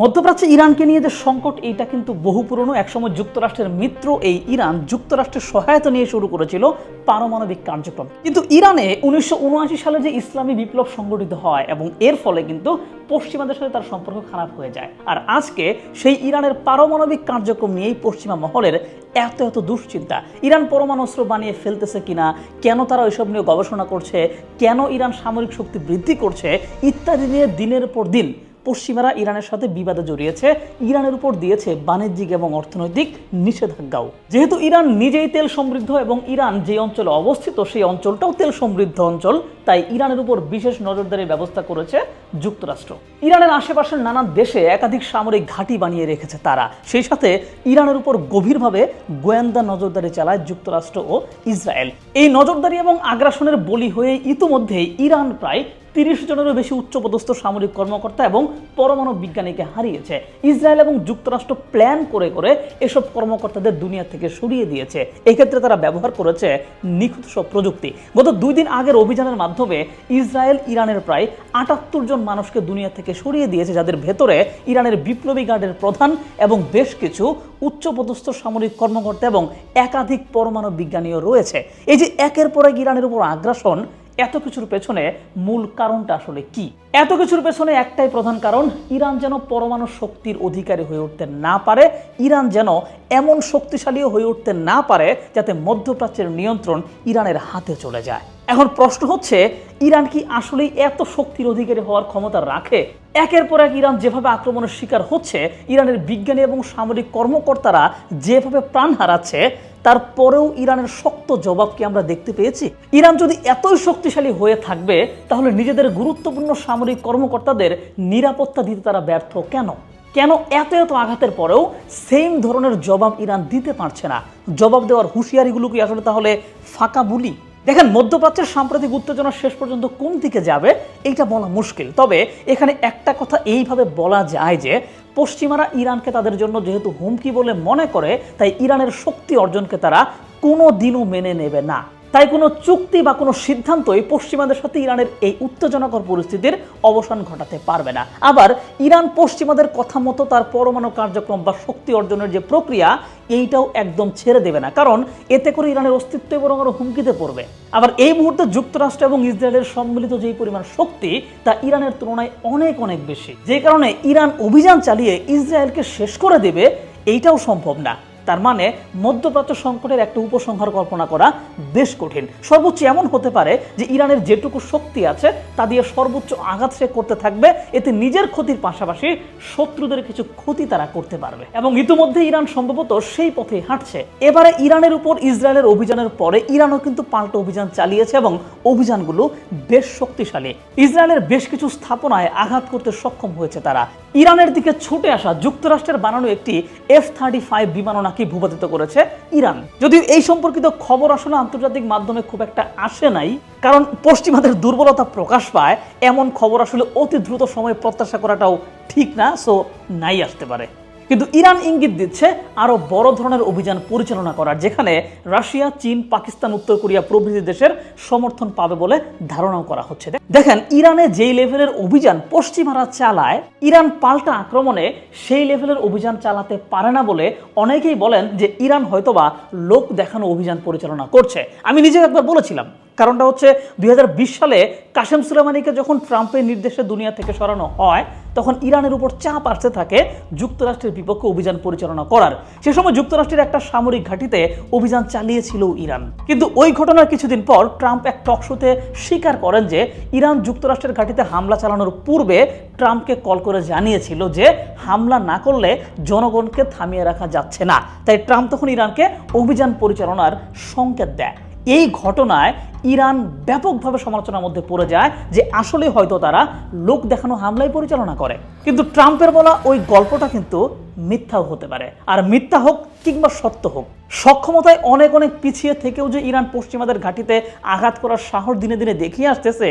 মধ্যপ্রাচ্যে ইরানকে নিয়ে যে সংকট, এইটা কিন্তু বহু পুরনো। একসময় যুক্তরাষ্ট্রের মিত্র এই ইরান যুক্তরাষ্ট্রের সহায়তা নিয়ে শুরু করেছিল পারমাণবিক কার্যক্রম। কিন্তু ইরানে উনিশশো উনআশি সালে যে ইসলামী বিপ্লব সংগঠিত হয় এবং এর ফলে কিন্তু পশ্চিমাদের সাথে তার সম্পর্ক খারাপ হয়ে যায়। আর আজকে সেই ইরানের পারমাণবিক কার্যক্রম নিয়েই পশ্চিমা মহলের এত এত দুশ্চিন্তা। ইরান পরমাণু অস্ত্র বানিয়ে ফেলতেছে কিনা, কেন তারা ওইসব নিয়ে গবেষণা করছে, কেন ইরান সামরিক শক্তি বৃদ্ধি করছে, ইত্যাদি নিয়ে দিনের পর দিন পশ্চিমারা ইরানের সাথে বিবাদে জড়িয়েছে, ইরানের উপর দিয়েছে বাণিজ্যিক এবং অর্থনৈতিক নিষেধাজ্ঞাও। যেহেতু ইরান নিজেই তেল সমৃদ্ধ এবং ইরান যে অঞ্চলে অবস্থিত সেই অঞ্চলটাও তেল সমৃদ্ধ অঞ্চল, তাই ইরানের উপর বিশেষ নজরদারির ব্যবস্থা করেছে যুক্তরাষ্ট্র। ইরানের আশেপাশের নানান দেশে একাধিক সামরিক ঘাঁটি বানিয়ে রেখেছে তারা। সেই সাথে ইরানের উপর গভীরভাবে গোয়েন্দা নজরদারি চালায় যুক্তরাষ্ট্র ও ইসরায়েল। এই নজরদারি এবং আগ্রাসনের বলি হয়ে ইতিমধ্যেই ইরান প্রায় তিরিশ জনেরও বেশি উচ্চপদস্থ সামরিক কর্মকর্তা এবং পরমাণু বিজ্ঞানীকে হারিয়েছে। ইসরায়েল এবং যুক্তরাষ্ট্র প্ল্যান করে করে এসব কর্মকর্তাদের দুনিয়া থেকে সরিয়ে দিয়েছে। এক্ষেত্রে তারা ব্যবহার করেছে নিখুঁত সব প্রযুক্তি। গত দুই দিন আগের অভিযানের মাধ্যমে ইসরায়েল ইরানের প্রায় আটাত্তর জন মানুষকে দুনিয়া থেকে সরিয়ে দিয়েছে, যাদের ভেতরে ইরানের বিপ্লবী গার্ডের প্রধান এবং বেশ কিছু উচ্চপদস্থ সামরিক কর্মকর্তা এবং একাধিক পরমাণু বিজ্ঞানীও রয়েছে। এই যে একের পর এক ইরানের উপর আগ্রাসন এত কিছুর পেছনে মূল কারণটা আসলে কি? এত কিছুর পেছনে একটাই প্রধান কারণ, ইরান যেন পরমাণু শক্তির অধিকারী হয়ে উঠতে না পারে, ইরান যেন এমন শক্তিশালীও হয়ে উঠতে না পারে যাতে মধ্যপ্রাচ্যের নিয়ন্ত্রণ ইরানের হাতে চলে যায়। এখন প্রশ্ন হচ্ছে, ইরান কি আসলেই এত শক্তির অধিকারী হওয়ার ক্ষমতা রাখে? একের পর এক ইরান যেভাবে আক্রমণের শিকার হচ্ছে, ইরানের বিজ্ঞানী এবং সামরিক কর্মকর্তারা যেভাবে প্রাণ হারাচ্ছে তারপরেও ইরানের শক্ত জবাবকে আমরা দেখতে পেয়েছি। ইরান যদি এতই শক্তিশালী হয়ে থাকবে, তাহলে নিজেদের গুরুত্বপূর্ণ সামরিক কর্মকর্তাদের নিরাপত্তা দিতে তারা ব্যর্থ কেন? কেন এত এত আঘাতের পরেও সেম ধরনের জবাব ইরান দিতে পারছে না? জবাব দেওয়ার হুঁশিয়ারিগুলো কি আসলে তাহলে ফাঁকা বুলি? দেখেন, মধ্যপ্রাচ্যের সাম্প্রতিক উত্তেজনা শেষ পর্যন্ত কোন দিকে যাবে, এইটা বলা মুশকিল। তবে এখানে একটা কথা এইভাবে বলা যায় যে, পশ্চিমারা ইরানকে তাদের জন্য যেহেতু হুমকি বলে মনে করে, তাই ইরানের শক্তি অর্জনকে তারা কোনো দিনও মেনে নেবে না। তাই কোনো চুক্তি বা কোনো সিদ্ধান্তই পশ্চিমাদের সাথে ইরানের এই উত্তেজনাকর পরিস্থিতির অবসান ঘটাতে পারবে না। আবার ইরান পশ্চিমাদের কথা মতো তার পরমাণু কার্যক্রম বা শক্তি অর্জনের যে প্রক্রিয়া, এইটাও একদম ছেড়ে দেবে না। কারণ এতে করে ইরানের অস্তিত্ব বরং আরও হুমকিতে পড়বে। আবার এই মুহূর্তে যুক্তরাষ্ট্র এবং ইসরায়েলের সম্মিলিত যেই পরিমাণ শক্তি, তা ইরানের তুলনায় অনেক অনেক বেশি। যে কারণে ইরান অভিযান চালিয়ে ইসরায়েলকে শেষ করে দেবে, এইটাও সম্ভব না। তার মানে মধ্যপ্রাচ্য সংকটের একটা উপসংহার কল্পনা করা বেশ কঠিন। সর্বোচ্চ এমন হতে পারে যে ইরানের যেটুকু শক্তি আছে, তা দিয়ে সর্বোচ্চ আঘাত সে করতে থাকবে, এতে নিজের ক্ষতির পাশাপাশি শত্রুদের কিছু ক্ষতি তারা করতে পারবে। এবং ইতিমধ্যে ইরান সম্ভবত সেই পথে হাঁটছে। এবারে ইরানের উপর ইসরায়েলের অভিযানের পরে ইরানও কিন্তু পাল্টা অভিযান চালিয়েছে এবং অভিযানগুলো বেশ শক্তিশালী। ইসরায়েলের বেশ কিছু স্থাপনায় আঘাত করতে সক্ষম হয়েছে তারা। ইরানের দিকে ছুটে আসা যুক্তরাষ্ট্রের বানানো একটি এফ থার্টি ফাইভ বিমানও নাকি ভূপাতিত করেছে? ইরান। যদিও এই সম্পর্কিত খবর আসলে আন্তর্জাতিক মাধ্যমে খুব একটা আসে নাই, কারণ পশ্চিমাদের দুর্বলতা প্রকাশ পায়, এমন খবর আসলে অতি দ্রুত সময়ে প্রত্যাশা করাটাও ঠিক না সো নাই আসতে পারে। কিন্তু ইরান ইঙ্গিত দিচ্ছে আরও বড় ধরনের অভিযান পরিচালনা করার, যেখানে রাশিয়া, চীন, পাকিস্তান, উত্তর কোরিয়া প্রভৃতি দেশের সমর্থন পাবে বলে ধারণাও করা হচ্ছে। দেখেন, ইরানে যেই লেভেলের অভিযান পশ্চিমারা চালায়, ইরান পাল্টা আক্রমণে সেই লেভেলের অভিযান চালাতে পারে না বলে অনেকেই বলেন যে ইরান হয়তোবা লোক দেখানো অভিযান পরিচালনা করছে। আমি নিজেও একবার বলেছিলাম কারণটা হচ্ছে দুই হাজার বিশ সালে কাশেম সুলেমানিকে যখন ট্রাম্পের নির্দেশে দুনিয়া থেকে সরানো হয়, তখন ইরানের উপর চাপ আসতে থাকে যুক্তরাষ্ট্রের বিপক্ষে অভিযান পরিচালনা করার। সে সময় যুক্তরাষ্ট্রের একটা সামরিক ঘাঁটিতে অভিযান চালিয়েছিল ইরান। কিন্তু ওই ঘটনার কিছুদিন পর ট্রাম্প এক টকশোতে স্বীকার করেন যে, ইরান যুক্তরাষ্ট্রের ঘাঁটিতে হামলা চালানোর পূর্বে ট্রাম্পকে কল করে জানিয়েছিল যে, হামলা না করলে জনগণকে থামিয়ে রাখা যাচ্ছে না। তাই ট্রাম্প তখন ইরানকে অভিযান পরিচালনার সংকেত দেয়। এই ঘটনায় ইরান ব্যাপকভাবে সমালোচনার মধ্যে পড়ে যায় যে আসলে হয়তো তারা লোক দেখানো হামলায় পরিচালনা করে। কিন্তু ট্রাম্পের বলা ওই গল্পটা কিন্তু মিথ্যাও হতে পারে। আর মিথ্যা হোক কিংবা সত্য হোক, সক্ষমতায় অনেক অনেক পিছিয়ে থেকেও যে ইরান পশ্চিমাদের ঘাঁটিতে আঘাত করার সাহস দিনে দিনে দেখিয়ে আসতেছে,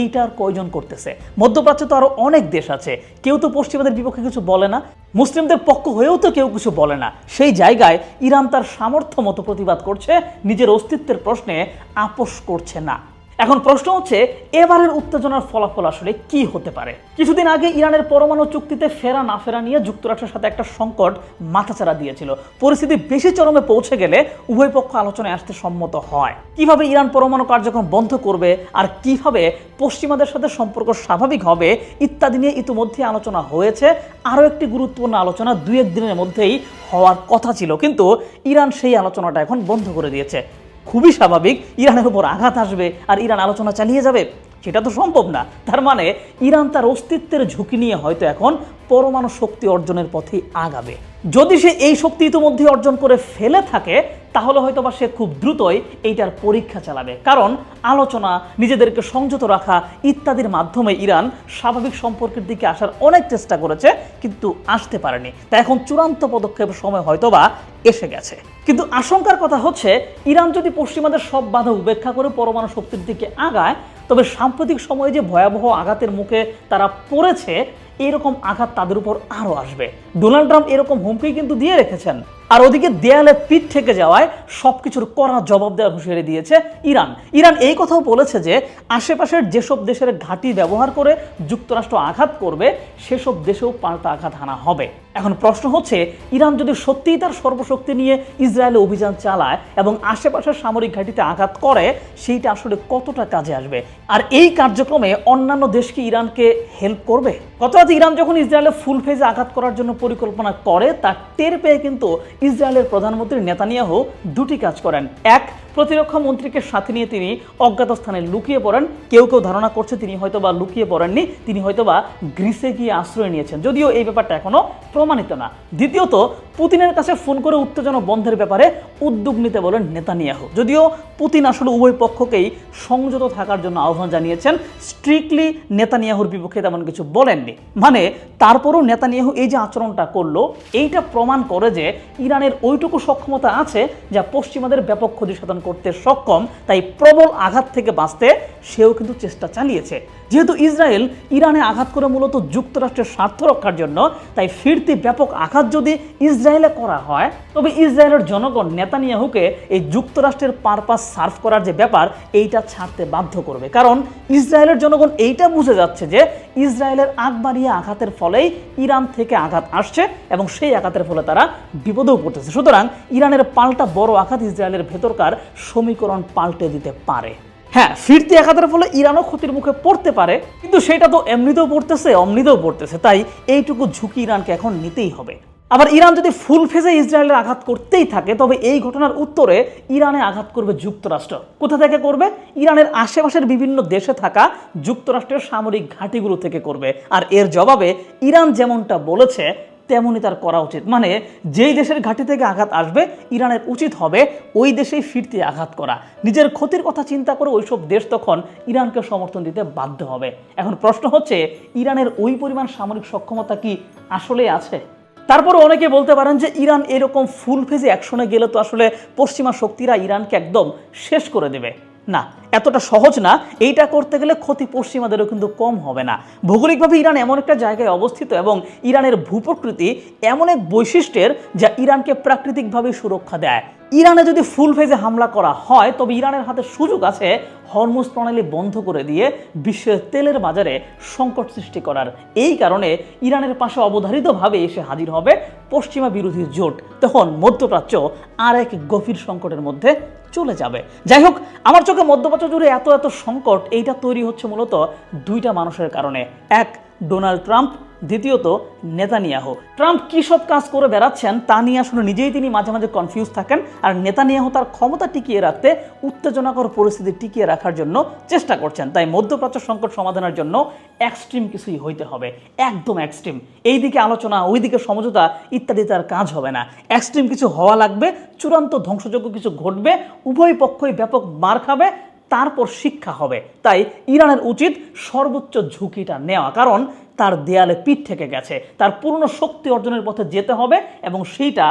এইটা আর কয়জন করতেছে? মধ্যপ্রাচ্যে তো আরও অনেক দেশ আছে। কেউ তো পশ্চিমাদের বিপক্ষে কিছু বলে না, মুসলিমদের পক্ষ হয়েও তো কেউ কিছু বলে না। সেই জায়গায় ইরান তার সামর্থ্য মতো প্রতিবাদ করছে, নিজের অস্তিত্বের প্রশ্নে আপোষ করছে না। এখন প্রশ্ন হচ্ছে, এবারের উত্তেজনার ফলাফল আসলে কি হতে পারে? কিছুদিন আগে ইরানের পরমাণু চুক্তিতে ফেরা না ফেরা নিয়ে যুক্তরাষ্ট্রের সাথে একটা সংকট মাথাচাড়া দিয়েছিল। পরিস্থিতি বেশি চরমে পৌঁছে গেলে উভয় পক্ষ আলোচনায় আসতে সম্মত হয়। কীভাবে ইরান পরমাণু কার্যক্রম বন্ধ করবে আর কীভাবে পশ্চিমাদের সাথে সম্পর্ক স্বাভাবিক হবে ইত্যাদি নিয়ে ইতিমধ্যে আলোচনা হয়েছে। আরও একটি গুরুত্বপূর্ণ আলোচনা দুই এক দিনের মধ্যেই হওয়ার কথা ছিল। কিন্তু ইরান সেই আলোচনাটা এখন বন্ধ করে দিয়েছে। খুবই স্বাভাবিক ইরানের উপর আঘাত আসবে আর ইরান আলোচনা চালিয়ে যাবে। সেটা তো সম্ভব না। তার মানে ইরান তার অস্তিত্বের ঝুঁকি নিয়ে হয়তো এখন পরমাণু শক্তি অর্জনের পথে আগাবে। যদি সে এই শক্তি ইতিমধ্যে অর্জন করে ফেলে থাকে, তাহলে হয়তো বা সে খুব দ্রুতই এইটার পরীক্ষা চালাবে। কারণ আলোচনা, নিজেদেরকে সংযত রাখা ইত্যাদির মাধ্যমে ইরান স্বাভাবিক সম্পর্কের দিকে আসার অনেক চেষ্টা করেছে, কিন্তু আসতে পারেনি। তা এখন চূড়ান্ত পদক্ষেপের সময় হয়তোবা এসে গেছে। কিন্তু আশঙ্কার কথা হচ্ছে, ইরান যদি পশ্চিমাদের সব বাধা উপেক্ষা করে পরমাণু শক্তির দিকে আগায় তবে সাম্প্রতিক সময়ে যে ভয়াবহ আঘাতের মুখে তারা পড়েছে এরকম আঘাত তাদের উপর আরও আসবে। ডোনাল্ড ট্রাম্প এরকম হুমকি কিন্তু দিয়ে রেখেছেন। আর ওদিকে দেয়ালে পিঠ থেকে যাওয়ায় সব কিছুর কড়া জবাব দেওয়ার হুঁশিয়ারি দিয়েছে ইরান। ইরান এই কথাও বলেছে যে, আশেপাশের যেসব দেশের ঘাঁটি ব্যবহার করে যুক্তরাষ্ট্র আঘাত করবে, সেসব দেশেও পাল্টা আঘাত হানা হবে। এখন প্রশ্ন হচ্ছে, ইরান যদি সত্যিই তার সর্বশক্তি নিয়ে ইসরায়েলে অভিযান চালায় এবং আশেপাশের সামরিক ঘাঁটিতে আঘাত করে, সেইটা আসলে কতটা কাজে আসবে? আর এই কার্যক্রমে অন্যান্য দেশ কি ইরানকে হেল্প করবে? রাতে ইরান যখন ইসরায়েলে ফুল ফেজে আঘাত করার জন্য পরিকল্পনা করে, তা টের পেয়ে কিন্তু ইসরায়েলের প্রধানমন্ত্রী নেতানিয়াহু দুটি কাজ করেন। এক প্রতিরক্ষা মন্ত্রীকে সাথে নিয়ে তিনি অজ্ঞাত স্থানে লুকিয়ে পড়েন। কেউ কেউ ধারণা করছে তিনি হয়তো বা লুকিয়ে পড়েননি, তিনি হয়তো বা গ্রিসে গিয়ে আশ্রয় নিয়েছেন। যদিও এই ব্যাপারটা এখনও প্রমাণিত না। দ্বিতীয়ত পুতিনের কাছে ফোন করে উত্তেজনা বন্ধের ব্যাপারে উদ্যোগ নিতে বলেন নেতানিয়াহু। যদিও পুতিন আসলে উভয় পক্ষকেই সংযত থাকার জন্য আহ্বান জানিয়েছেন, স্ট্রিক্টলি নেতানিয়াহুর বিপক্ষে তেমন কিছু বলেননি। মানে তারপরও নেতানিয়াহু এই যে আচরণটা করল, এইটা প্রমাণ করে যে ইরানের ওইটুকু সক্ষমতা আছে যা পশ্চিমাদের ব্যাপক ক্ষতি সাধন করতে সক্ষম, তাই প্রবল আঘাত থেকে বাঁচতে সেও কিন্তু চেষ্টা চালিয়েছে। যেহেতু ইসরায়েল ইরানে আঘাত করে মূলত যুক্তরাষ্ট্রের স্বার্থ রক্ষার জন্য, তাই ফিরতি ব্যাপক আঘাত যদি ইসরায়েলে করা হয়, তবে ইসরায়েলের জনগণ নেতানিয়াহুকে এই যুক্তরাষ্ট্রের পারপাস সার্ভ করার যে ব্যাপার, এইটা ছাড়তে বাধ্য করবে। কারণ ইসরায়েলের জনগণ এইটা বুঝে যাচ্ছে যে ইসরায়েলের আগ বাড়িয়ে আঘাতের ফলেই ইরান থেকে আঘাত আসছে এবং সেই আঘাতের ফলে তারা বিপদেও পড়তেছে। সুতরাং ইরানের পাল্টা বড় আঘাত ইসরায়েলের ভেতরকার সমীকরণ পাল্টে দিতে পারে। হ্যাঁ ফিরতি আঘাতের ফলে ইরানও ক্ষতির মুখে পড়তে পারে, কিন্তু সেটা তো এমনিতেও পড়তেছে, অমনিতেও পড়তেছে। তাই এইটুকু ঝুঁকি ইরানকে এখন নিতেই হবে। আবার ইরান যদি ফুল ফেজে ইসরায়েলের আঘাত করতেই থাকে, তবে এই ঘটনার উত্তরে ইরানে আঘাত করবে যুক্তরাষ্ট্র। কোথা থেকে করবে? ইরানের আশেপাশের বিভিন্ন দেশে থাকা যুক্তরাষ্ট্রের সামরিক ঘাঁটিগুলো থেকে করবে। আর এর জবাবে ইরান যেমনটা বলেছে, তেমনই তার করা উচিত। মানে যেই দেশের ঘাঁটি থেকে আঘাত আসবে, ইরানের উচিত হবে ওই দেশেই ফিরতে আঘাত করা। নিজের ক্ষতির কথা চিন্তা করে ওইসব দেশ তখন ইরানকে সমর্থন দিতে বাধ্য হবে। এখন প্রশ্ন হচ্ছে, ইরানের ওই পরিমাণ সামরিক সক্ষমতা কি আসলে আছে? তারপরে অনেকে বলতে পারেন যে ইরান এরকম ফুল ফেজে অ্যাকশনে গেলে তো আসলে পশ্চিমা শক্তিরা ইরানকে একদম শেষ করে দেবে। না, এতটা সহজ না। এইটা করতে গেলে ক্ষতি পশ্চিমাদেরও কিন্তু কম হবে না। ভৌগোলিকভাবে ইরান এমন একটা জায়গায় অবস্থিত এবং ইরানের ভূপ্রকৃতি এমন এক বৈশিষ্ট্যের যা ইরানকে প্রাকৃতিকভাবে সুরক্ষা দেয়। ইরানে যদি ফুল ফেজে হামলা করা হয়, তবে ইরানের হাতে সুযোগ আছে হরমুজ প্রণালী বন্ধ করে দিয়ে বিশ্বের তেলের বাজারে সংকট সৃষ্টি করার। এই কারণে ইরানের পাশে অবধারিতভাবে এসে হাজির হবে পশ্চিমা বিরোধী জোট। তখন মধ্যপ্রাচ্য আর এক গভীর সংকটের মধ্যে চলে যাবে। যাই হোক, আমার চোখে মধ্যপ্রাচ্য জুড়ে এত এত সংকট, এইটা তৈরি হচ্ছে মূলত দুইটা মানুষের কারণে। এক ডোনাল্ড ট্রাম্প, দ্বিতীয়ত নেতানিয়াহু। ট্রাম্প কী সব কাজ করে বেড়াচ্ছেন তা নিয়ে আসলে নিজেই তিনি মাঝে মাঝে কনফিউজ থাকেন আর নেতানিয়াহু তার ক্ষমতা টিকিয়ে রাখতে উত্তেজনাকর পরিস্থিতি টিকিয়ে রাখার জন্য চেষ্টা করছেন। তাই মধ্যপ্রাচ্য সংকট সমাধানের জন্য এক্সট্রিম কিছুই হইতে হবে। একদম এক্সট্রিম এইদিকে আলোচনা ওই দিকে সমঝোতা ইত্যাদি তার কাজ হবে না। এক্সট্রিম কিছু হওয়া লাগবে, চূড়ান্ত ধ্বংসযোগ্য কিছু ঘটবে, উভয় পক্ষই ব্যাপক মার খাবে তারপর শিক্ষা হবে। তাই ইরানের উচিত সর্বোচ্চ ঝুঁকিটা নেওয়া, কারণ তার দেয়ালে পিঠ থেকে গেছে। তার পূর্ণ শক্তি অর্জনের পথে যেতে হবে এবং সেইটা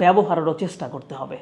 ব্যবহারেরও চেষ্টা করতে হবে।